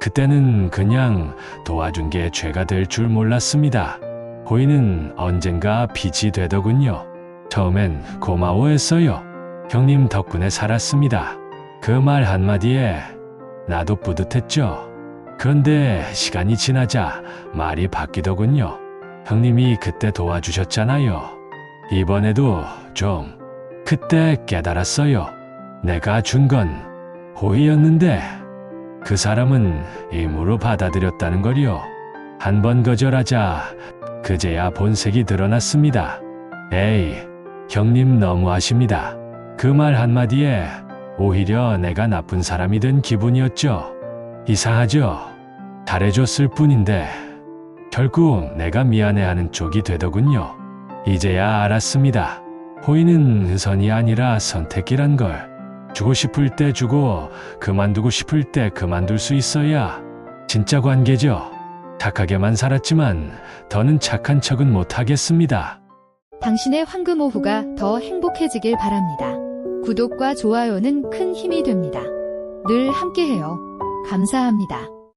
그때는 그냥 도와준 게 죄가 될 줄 몰랐습니다. 호의는 언젠가 빚이 되더군요. 처음엔 고마워했어요. 형님 덕분에 살았습니다. 그 말 한마디에 나도 뿌듯했죠. 그런데 시간이 지나자 말이 바뀌더군요. 형님이 그때 도와주셨잖아요. 이번에도 좀 그때 깨달았어요. 내가 준 건 호의였는데 그 사람은 임으로 받아들였다는 걸요. 한 번 거절하자 그제야 본색이 드러났습니다. 에이, 형님 너무하십니다. 그 말 한마디에 오히려 내가 나쁜 사람이 된 기분이었죠. 이상하죠? 잘해줬을 뿐인데 결국 내가 미안해하는 쪽이 되더군요. 이제야 알았습니다. 호의는 선이 아니라 선택이란 걸. 주고 싶을 때 주고 그만두고 싶을 때 그만둘 수 있어야 진짜 관계죠. 착하게만 살았지만 더는 착한 척은 못하겠습니다. 당신의 황금 오후가 더 행복해지길 바랍니다. 구독과 좋아요는 큰 힘이 됩니다. 늘 함께해요. 감사합니다.